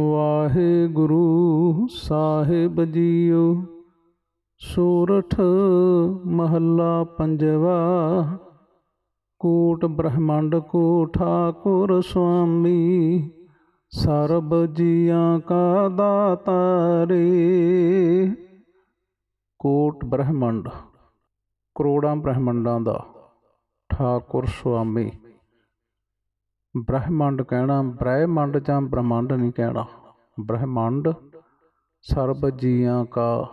ਵਾਹਿਗੁਰੂ ਸਾਹਿਬ JIO. Sorath ਮਹੱਲਾ ਪੰਜਵਾ, ਕੋਟ ਬ੍ਰਹਮੰਡ ਕੋ ਠਾਕੁਰ ਸੁਆਮੀ, ਸਰਬ ਜੀਆਂ ਕਾ ਦਾਤਾਰੇ ਕੋਟ ਬ੍ਰਹਮੰਡ, ਕਰੋੜਾਂ ਬ੍ਰਹਮੰਡਾਂ ਦਾ ਠਾਕੁਰ ਸੁਆਮੀ। ਬ੍ਰਹਿਮੰਡ ਕਹਿਣਾ, ਬ੍ਰਹਿਮੰਡ ਜਾਂ ਬ੍ਰਹਮੰਡ ਨਹੀਂ ਕਹਿਣਾ। ਬ੍ਰਹਿਮੰਡ ਸਰਬ ਜੀਆਂ ਕਾ,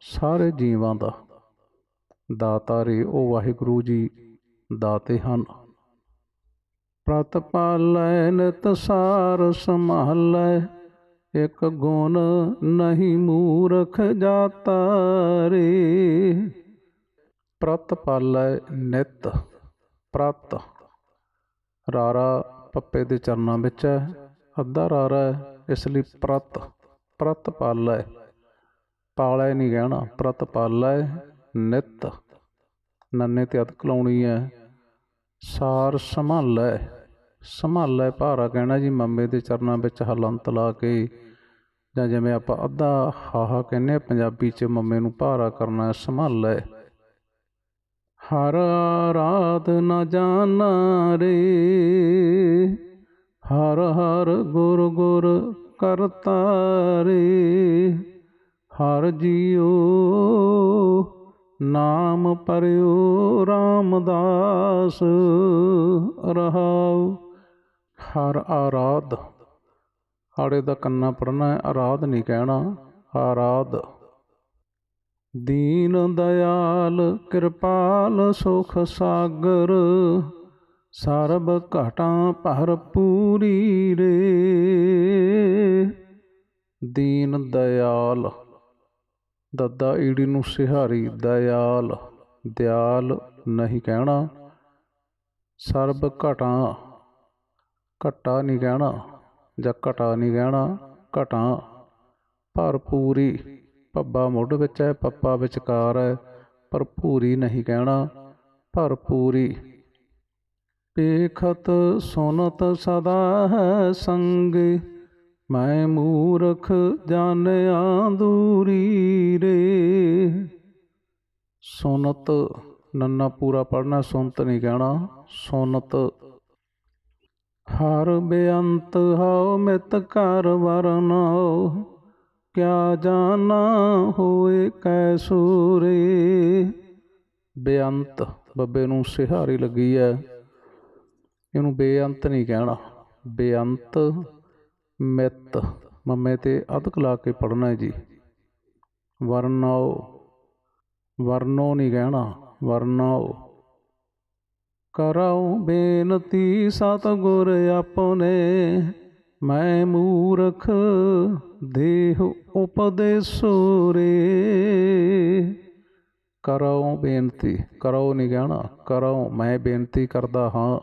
ਸਾਰੇ ਜੀਵਾਂ ਦਾ। ਦਾਤਾ ਰੇ ਉਹ ਵਾਹਿਗੁਰੂ ਜੀ, ਦਾਤੇ ਹਨ। ਪ੍ਰਤਪਾਲੈ ਨਿਤ ਸਾਰ ਸੰਭਾਲੈ, ਇਕ ਗੁਣ ਨਹੀਂ ਮੂਰਖ ਜਾਤਾ ਰੇ। ਪ੍ਰਤਪਾਲੈ ਨਿਤ, ਪ੍ਰਤ। ਰਾਰਾ ਪੱਪੇ ਦੇ ਚਰਨਾਂ ਵਿੱਚ ਹੈ, ਅੱਧਾ ਰਾਰਾ ਹੈ, ਇਸ ਲਈ ਪ੍ਰਤ ਪ੍ਰਤ ਪਾਲੈ ਪਾਲੈ ਨਹੀਂ ਕਹਿਣਾ, ਪ੍ਰਤ ਪਾਲੈ ਨਿਤ। ਨੰਨੇ ਤੇ ਅਦਕ ਲਾਉਣੀ ਹੈ, ਸਾਰ ਸੰਭਾਲੈ ਸੰਭਾਲੈ ਭਾਰਾ ਕਹਿਣਾ ਜੀ, ਮੰਮੇ ਦੇ ਚਰਨਾਂ ਵਿੱਚ ਹਲੰਤ ਲਾ ਕੇ। ਜਾਂ ਜਿਵੇਂ ਆਪਾਂ ਅੱਧਾ ਹਾਹਾ ਕਹਿੰਦੇ ਆ ਪੰਜਾਬੀ 'ਚ ਮੰਮੇ ਨੂੰ ਭਾਰਾ ਕਰਨਾ ਸੰਭਾਲੈ ਹਰ ਰਾਤ ਨਾ ਜਾਣਾ ਰੇ। ਹਰ ਹਰ ਗੁਰ ਗੁਰ ਕਰਤਾ ਰੇ। ਹਰ ਜੀਓ ਨਾਮ ਪਰਿਓ ਰਾਮਦਾਸ ਰਹਾਉ। ਹਰ ਆਰਾਧ। ਹਾੜੇ ਦਾ ਕੰਨਾ ਪੜਨਾ ਹੈ, ਆਰਾਧ ਨਹੀਂ ਕਹਿਣਾ, ਆਰਾਧ। ਦੀਨ ਦਇਆਲ ਕਿਰਪਾਲ ਸੁਖ ਸਾਗਰ, ਸਰਬ ਘਟਾਂ ਭਰ ਪੂਰੀ ਰੇ। ਦੀਨ ਦਇਆਲ, ਦੱਦਾ ਈੜੀ ਨੂੰ ਸਿਹਾਰੀ ਦਇਆਲ, ਦਿਆਲ ਨਹੀਂ ਕਹਿਣਾ। ਸਰਬ ਘਟਾਂ, ਘਟਾ ਨਹੀਂ ਕਹਿਣਾ ਜਾਂ ਘਟਾ ਨਹੀਂ ਕਹਿਣਾ, ਘਟਾਂ ਭਰਪੂਰੀ ਪੱਬਾ ਮੁੱਢ ਵਿੱਚ ਹੈ ਪੱਪਾ ਵਿਚਕਾਰ ਹੈ ਭਰਪੂਰੀ ਨਹੀਂ ਕਹਿਣਾ ਭਰਪੂਰੀ ਪੇਖਤ ਸੁਨਤ ਸਦਾ ਹੈ ਸੰਗ, ਮੈਂ ਮੂਰਖ ਜਾਣਿਆ ਦੂਰੀ ਰੇ। ਸੁਨਤ, ਨੰਨਾ ਪੂਰਾ ਪੜਨਾ ਸੁਨਤ ਨਹੀਂ ਕਹਿਣਾ, ਸੁਨਤ। ਹਰ ਬੇਅੰਤ ਹਉ, ਮਿਤ ਕਰ ਵਰਨਾਉ ਕਿਆ ਜਾਣਾ ਹੋਏ ਕੈ ਸੂਰੇ ਬੇਅੰਤ ਬੱਬੇ ਨੂੰ ਸਿਹਾਰੀ ਲੱਗੀ ਹੈ ਇਹਨੂੰ ਬੇਅੰਤ ਨਹੀਂ ਕਹਿਣਾ। ਬੇਅੰਤ ਮਿੱਤ। ਮੰਮੇ ਤੇ ਅਧਕ ਲਾ ਕੇ ਪੜਨਾ ਜੀ। ਵਰਨਾਓ ਵਰਨੋ ਨਹੀਂ ਕਹਿਣਾ। ਵਰਨਾਓ ਕਰਾਉ ਬੇਨਤੀ ਸਤਗੁਰ ਆਪਨੇ ਮੈਂ ਮੂਰਖ ਦੇਹ ਉਪਦੇਸੋ ਰੇ ਕਰਾਉ ਬੇਨਤੀ, ਕਰਾਉ ਨਹੀਂ ਕਹਿਣਾ, ਕਰਾਉ, ਮੈਂ ਬੇਨਤੀ ਕਰਦਾ ਹਾਂ।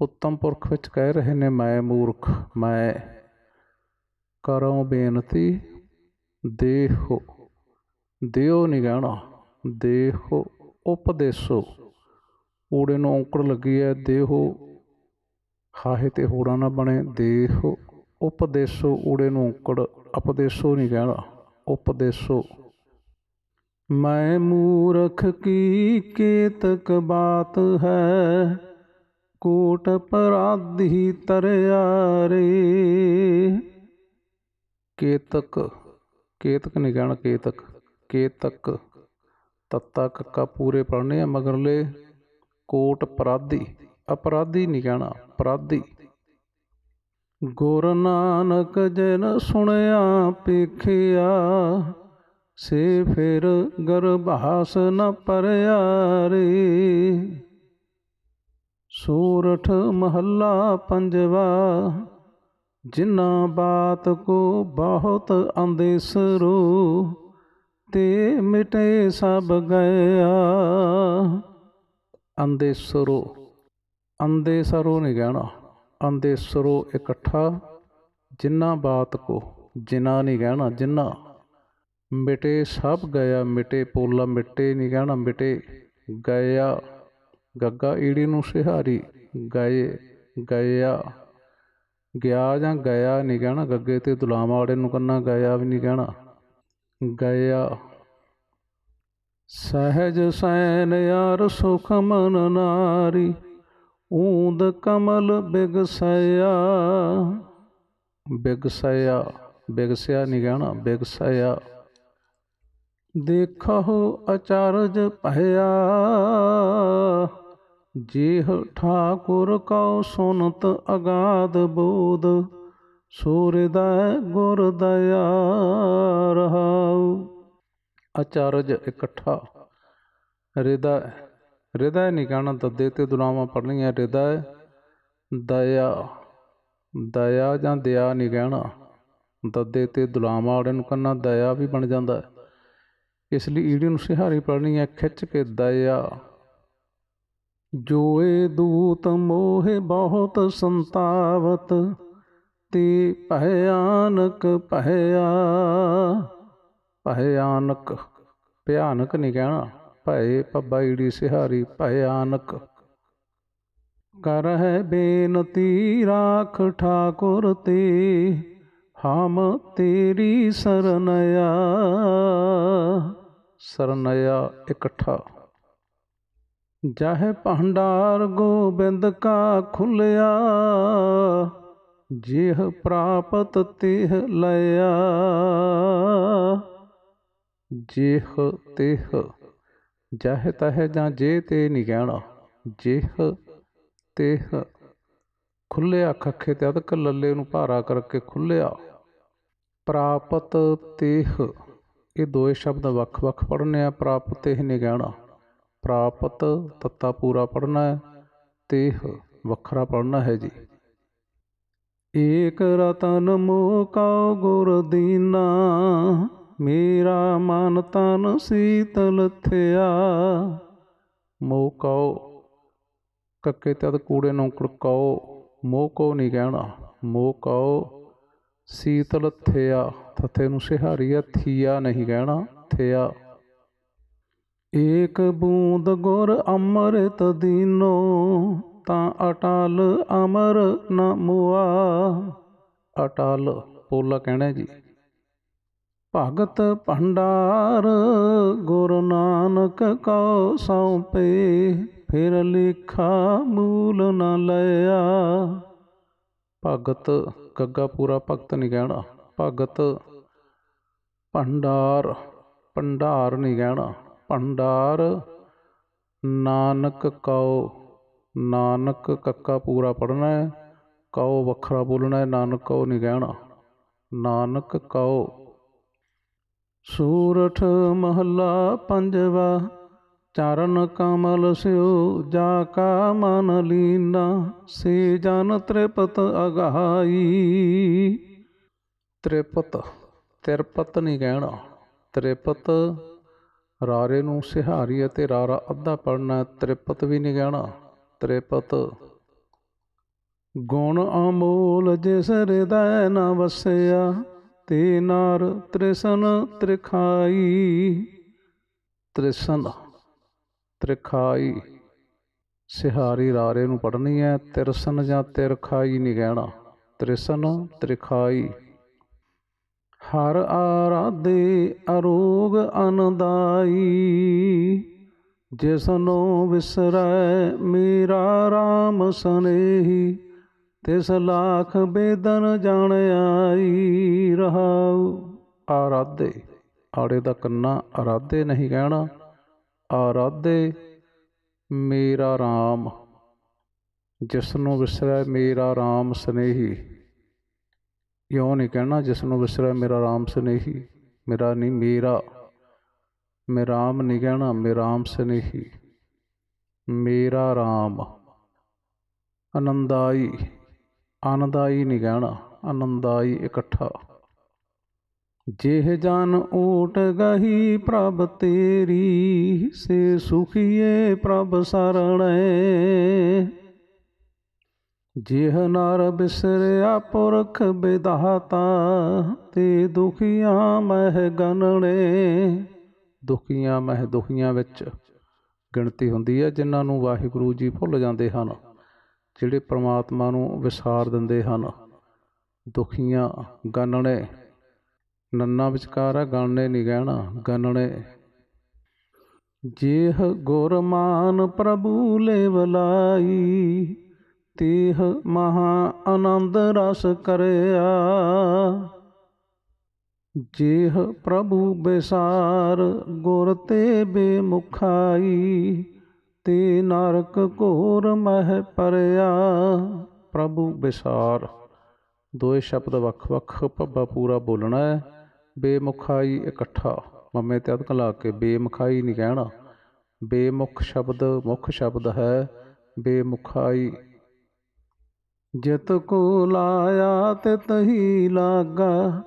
ਉੱਤਮ ਪੁਰਖ ਵਿੱਚ ਕਹਿ ਰਹੇ ਨੇ, ਮੈਂ ਮੂਰਖ, ਮੈਂ। ਕਰਾਉ ਬੇਨਤੀ, ਦੇਹੋ ਦਿਓ ਨਹੀਂ ਕਹਿਣਾ, ਦੇਹੋ ਉਪਦੇਸੋ। ਊੜੇ ਨੂੰ ਔਂਕੜ ਲੱਗੀ ਹੈ, ਦੇਹੋ ਹਾਹੇ ਤੇ ਹੋੜਾ ਨਾ ਬਣੇ, ਦੇਹੋ ਉਪਦੇਸੋ ਊੜੇ ਨੂੰ ਔਂਕੜ ਉਪਦੇਸੋ ਨਹੀਂ ਕਹਿਣਾ, ਉਪਦੇਸੋ। ਮੈਂ ਮੂਰਖ ਕੀ ਕੇਤਕ ਬਾਤ ਹੈ, ਕੋਟ ਪਰਾਧੀ ਤਰਿਆ ਰੇ ਕੇਤਕ ਕੇਤਕ ਨਹੀਂ ਕਹਿਣਾ ਕੇਤਕ ਕੇਤਕ। ਤੱਤਾ ਕੱਕਾ ਪੂਰੇ ਪੜਨੇ ਆ ਮਗਰਲੇ। ਕੋਟ ਅਪਰਾਧੀ ਅਪਰਾਧੀ ਨਹੀਂ ਕਹਿਣਾ, ਅਪਰਾਧੀ। ਗੁਰ ਨਾਨਕ ਜਨ ਸੁਣਿਆ, ਪੇਖਿਆ, ਸੇ ਫਿਰ ਗਰਭਾਸ ਨ ਪਰਿਆ ਰੇ ਸੂਰਠ ਮਹੱਲਾ ਪੰਜਵਾ ਜਿਨਾ ਬਾਤ ਕੋ ਬਹੁਤ ਆਂਦੇ ਅੰਦੇਸਰੋ ਤੇ ਮਿਟੇ ਸਭ ਗਿਆ ਆਂਦੇ ਅੰਦੇਸਰੋ ਨਹੀਂ ਕਹਿਣਾ। ਅੰਦੇਸਰੋ ਇਕੱਠਾ, ਜਿੰਨਾ ਬਾਤ ਕੋ, ਜਿਨਾ ਨਹੀਂ ਕਹਿਣਾ, ਜਿੰਨਾ। ਮਿਟੇ ਸਭ ਗਿਆ ਮਿਟੇ ਪੋਲਾ, ਮਿਟੇ ਨਹੀਂ ਕਹਿਣਾ, ਮਿਟੇ ਗਿਆ ਗੱਗਾ ਈੜੀ ਨੂੰ ਸਿਹਾਰੀ, ਗਏ ਗਿਆ ਗਿਆ ਜਾਂ ਗਿਆ ਨਹੀਂ ਕਹਿਣਾ, ਗੱਗੇ ਤੇ ਦੁਲਾਮ ਵਾਲੇ ਨੂੰ ਕਰਨਾ ਗਿਆ ਵੀ ਨਹੀਂ ਕਹਿਣਾ। ਗਿਆ ਸਹਿਜ ਸੈਨ ਯਾਰ ਸੁਖ ਮਨ ਨਾਰੀ ਊਂਦ ਕਮਲ ਬਿਗਸਇਆ ਬਿਗਸਇਆ ਬਿਗਸਿਆ ਨਹੀਂ ਕਹਿਣਾ ਬਿਗਸਇਆ ਦੇਖੋ ਅਚਰਜ ਭਇਆ। ਜੀਹ ਠਾਕੁਰ ਕਉ ਸੁਨਤ ਅਗਾਧ ਬੋਧ ਸੂਰਦੈ ਗੁਰ ਦਇਆ ਰਹਾਉ। ਅਚਰਜ ਇਕੱਠਾ ਹਿਰਦਾ ਹਿਰਦਾ ਨਹੀਂ ਕਹਿਣਾ ਦੱਦੇ ਤੇ ਦੁਲਾਵਾਂ ਪੜਨੀਆਂ ਹਿਰਦਾ, ਦਇਆ ਦਇਆ ਜਾਂ ਦਇਆ ਨਹੀਂ ਕਹਿਣਾ ਦੱਦੇ ਤੇ ਦੁਲਾਵਾਂ ਵਾਲੇ ਨੂੰ ਕੰਨਾ ਦਇਆ ਵੀ ਬਣ ਜਾਂਦਾ ਇਸ ਲਈ ਈੜੀ ਨੂੰ ਸਿਹਾਰੀ ਪੜਨੀ ਹੈ ਖਿੱਚ ਕੇ ਦਇਆ। ਜੋਏ ਦੂਤ ਮੋਹ ਬਹੁਤ ਸੰਤਾਵਤ, ਤੇ ਭਿਆਨਕ ਭਇਆ ਭਿਆਨਕ ਭਿਆਨਕ ਨਹੀਂ ਕਹਿਣਾ ਭਏ ਪੱਬਾ ਸਿਹਾਰੀ ਭਿਆਨਕ ਕਰ ਹੈ ਬੇਨਤੀ, ਰਾਖ ਠਾਕੁਰ ਤੇ, ਹਮ ਤੇਰੀ ਸਰਨਇਆ ਸਰਨਇਆ ਇਕੱਠਾ। ਜਾਹੇ ਭੰਡਾਰ ਗੋਬਿੰਦ ਕਾ ਖੁੱਲਿਆ ਜਿਹ ਪ੍ਰਾਪਤ ਤਿਹ ਲਿਆ ਜਿਹ ਤਿਹ ਜਹ ਤਹ ਜਾਂ ਜੇ ਤੇ ਨਹੀਂ ਕਹਿਣਾ। ਜਿਹ ਤਿਹ ਅੱਖ ਅੱਖੇ ਤੇ ਅਦਕ ਲੱਲੇ ਨੂੰ ਭਾਰਾ ਕਰਕੇ ਖੁੱਲਿਆ ਪ੍ਰਾਪਤ ਤੇਹ, ਇਹ ਦੋਏ ਸ਼ਬਦ ਵੱਖ-ਵੱਖ ਪੜ੍ਹਨੇ ਆ। ਪ੍ਰਾਪਤ ਇਹ ਨਹੀਂ ਕਹਿਣਾ। ਪ੍ਰਾਪਤ ਤੱਤਾ ਪੂਰਾ ਪੜ੍ਹਨਾ ਹੈ। ਤੇਹ ਵੱਖਰਾ ਪੜ੍ਹਨਾ ਹੈ ਜੀ। ਏਕ ਰਤਨ ਮੋਕਾ ਕਉ ਗੁਰ ਦੀਨਾ ਮੇਰਾ ਮਨ ਤਨ ਸੀਤਲ ਥਿਆ। ਮੋਹ ਕਉ ਕੱਕੇ ਤਦ ਕੂੜੇ ਨੂੰ ਕੜਕਾਓ, ਮੋਹ ਕੋ ਨਹੀਂ ਕਹਿਣਾ ਮੋਹ ਕਉ ਸੀਤਲ ਥਿਆ ਥਥੇ ਨੂੰ ਸਿਹਾਰੀਆ ਥੀਆ ਨਹੀਂ ਕਹਿਣਾ ਥਿਆ। ਏਕ ਬੂੰਦ ਗੁਰ ਅੰਮ੍ਰਿਤ ਦੀਨੋ, ਤਾਂ ਅਟਲ ਅਮਰ ਨ ਮੁਆ। ਅਟਲ, ਪੋਲਾ ਕਹਿਣਾ ਜੀ। ਭਗਤ ਭੰਡਾਰ, ਗੁਰੂ ਨਾਨਕ ਕਉ ਸੌਂਪੇ, ਫਿਰ ਲਿਖਾ ਮੂਲ ਨ ਲਿਆ। ਭਗਤ ਗੱਗਾ ਪੂਰਾ ਭਗਤ ਨਹੀਂ ਕਹਿਣਾ, ਭਗਤ ਭੰਡਾਰ ਭੰਡਾਰ ਨਹੀਂ ਕਹਿਣਾ, ਭੰਡਾਰ ਨਾਨਕ ਕਉ, ਨਾਨਕ ਕੱਕਾ ਪੂਰਾ ਪੜਨਾ ਹੈ, ਕਉ ਵੱਖਰਾ ਬੋਲਣਾ ਹੈ, ਨਾਨਕ ਕਉ ਨਹੀਂ ਕਹਿਣਾ। ਨਾਨਕ ਕਉ ਸੂਰਠ ਮਹੱਲਾ ਪੰਜਵਾ, ਚਰਨ ਕਮਲ ਸਿਉ ਜਾ ਕਾ ਮਨ ਲੀਨਾ, ਸੇ ਜਨ ਤ੍ਰਿਪਤ ਅਗਾਈ ਤ੍ਰਿਪਤ, ਤਿਰਪਤ ਨਹੀਂ ਕਹਿਣਾ। ਤ੍ਰਿਪਤ, ਰਾਰੇ ਨੂੰ ਸਿਹਾਰੀ ਅਤੇ ਰਾਰਾ ਅੱਧਾ ਪੜਨਾ ਤ੍ਰਿਪਤ ਵੀ ਨਹੀਂ ਕਹਿਣਾ। ਤ੍ਰਿਪਤ, ਗੁਣ ਅਮੋਲ ਜਿਸ ਹਿਰਦੈ ਨ ਵਸਿਆ ਤੇ ਨਾਰ ਤ੍ਰਿਸ਼ਨ ਤ੍ਰਿਖਾਈ। ਤ੍ਰਿਸ਼ਨ, ਤ੍ਰਿਖਾਈ। ਸਿਹਾਰੀ ਰਾਰੇ ਨੂੰ ਪੜਨੀ ਹੈ ਤਿਰਸਨ ਜਾਂ ਤਿਰਖਾਈ ਨਹੀਂ ਕਹਿਣਾ। ਤ੍ਰਿਸ਼ਨ, ਤ੍ਰਿਖਾਈ। ਹਰ ਆਰਾਧੇ ਅਰੋਗ ਅਨਦਾਈ। ਜਿਸਨੋ ਵਿਸਰੈ ਮੇਰਾ RAM ਸਨੇਹੀ। ਤਿਸ ਲਾਖ ਬੇਦਨ ਜਾਣ ਆਈ ਰਹਾਉ। ਆਰਾਧੇ, ਆੜੇ ਦਾ ਕੰਨਾ ਆਰਾਧੇ ਨਹੀਂ ਕਹਿਣਾ। ਆਰਾਧੇ, ਮੇਰਾ RAM ਜਿਸ ਨੂੰ ਵਿਸਰੈ ਮੇਰਾ RAM ਸਨੇਹੀ। ਇਉਂ ਨਹੀਂ ਕਹਿਣਾ ਜਿਸ ਨੂੰ ਵਿਸਰੈ ਮੇਰਾ RAM ਸਨੇਹੀ। ਮੇਰਾ ਨਹੀਂ ਮੇਰਾ। ਮੈਂ ਮੇਰਾਮ ਨਹੀਂ ਕਹਿਣਾ, ਮੈਂ ਮੇਰਾਮ ਸਨੇਹੀ। ਮੇਰਾ RAM ਆਨੰਦਾਈ ਆਨੰਦਾਈ ਨਿਗਹਿਣਾ ਕਹਿਣਾ ਆਨੰਦਾਈ ਇਕੱਠਾ। ਜੇਹ ਜਨ ਊਟ ਗਹੀ ਪ੍ਰਭ ਤੇਰੀ, ਸੇ ਸੁਖੀਏ ਪ੍ਰਭ ਸਰਣੈ। ਜਿਹ ਨਰ ਬਿਸਰਿਆ ਪੁਰਖ ਵਿਦਾਤਾ ਤੇ ਦੁਖੀਆਂ ਮਹਿ ਗਨਣੇ। ਦੁਖੀਆਂ ਮਹਿ ਦੁਖੀਆਂ ਵਿੱਚ ਗਿਣਤੀ ਹੁੰਦੀ ਹੈ, ਜਿਨ੍ਹਾਂ ਨੂੰ ਵਾਹਿਗੁਰੂ ਜੀ ਭੁੱਲ ਜਾਂਦੇ ਹਨ। ਜਿਹੜੇ ਪਰਮਾਤਮਾ ਨੂੰ ਵਿਸਾਰ ਦਿੰਦੇ ਹਨ। ਦੁਖੀਆਂ ਗਾਨਣੇ, ਨੰਨਾ ਵਿਚਕਾਰ ਹੈ ਗਾਣੇ ਨਹੀਂ ਕਹਿਣਾ ਗਾਨਣੇ। ਜੇਹ ਗੁਰਮਾਨ ਪ੍ਰਭੂ ਲੈ ਵਲਾਈ ਤੇਹ ਮਹਾ ਆਨੰਦ ਰਸ ਕਰਿਆ। ਜੇਹ ਪ੍ਰਭੂ ਬਿਸਾਰ ਗੁਰ ਤੇ ਬੇਮੁਖਾਈ ਤੇ ਨਰਕ ਘੋਰ ਮਹਿ ਪਰਿਆ। ਪ੍ਰਭੂ ਬਿਸਾਰ। ਦੋਏ ਸ਼ਬਦ ਵੱਖ-ਵੱਖ ਪੱਬਾ ਪੂਰਾ ਬੋਲਣਾ ਹੈ। ਬੇਮੁਖਾਈ ਇਕੱਠਾ। ਮਮੇ ਤੇ ਅਧਕ ਲਾ ਕੇ ਬੇਮੁਖਾਈ ਨਹੀਂ ਕਹਿਣਾ। ਬੇਮੁਖ ਸ਼ਬਦ ਮੁੱਖ ਸ਼ਬਦ ਹੈ। ਬੇਮੁਖਾਈ। ਜਿਤ ਕੋ ਲਾਇਆ ਤਿਤ ਹੀ ਲਾਗਾ।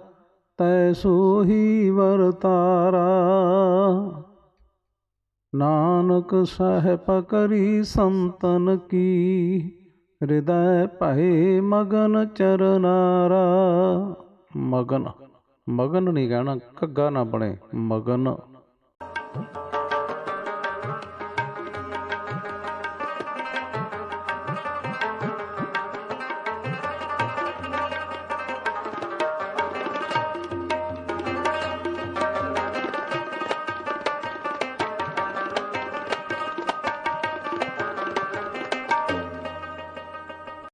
ਤੈ ਸੋਹੀ ਵਰਤਾਰਾ। ਨਾਨਕ ਸਾਹਿਬ ਕਰੀ ਸੰਤਨ ਕੀ, ਹਿਰਦੈ ਭਏ ਮਗਨ ਚਰਨਾਰਾ। ਮਗਨ ਮਗਨ ਨਹੀਂ ਕਹਿਣਾ, ਘੱਗਾ ਨਾ ਬਣੇ, ਮਗਨ।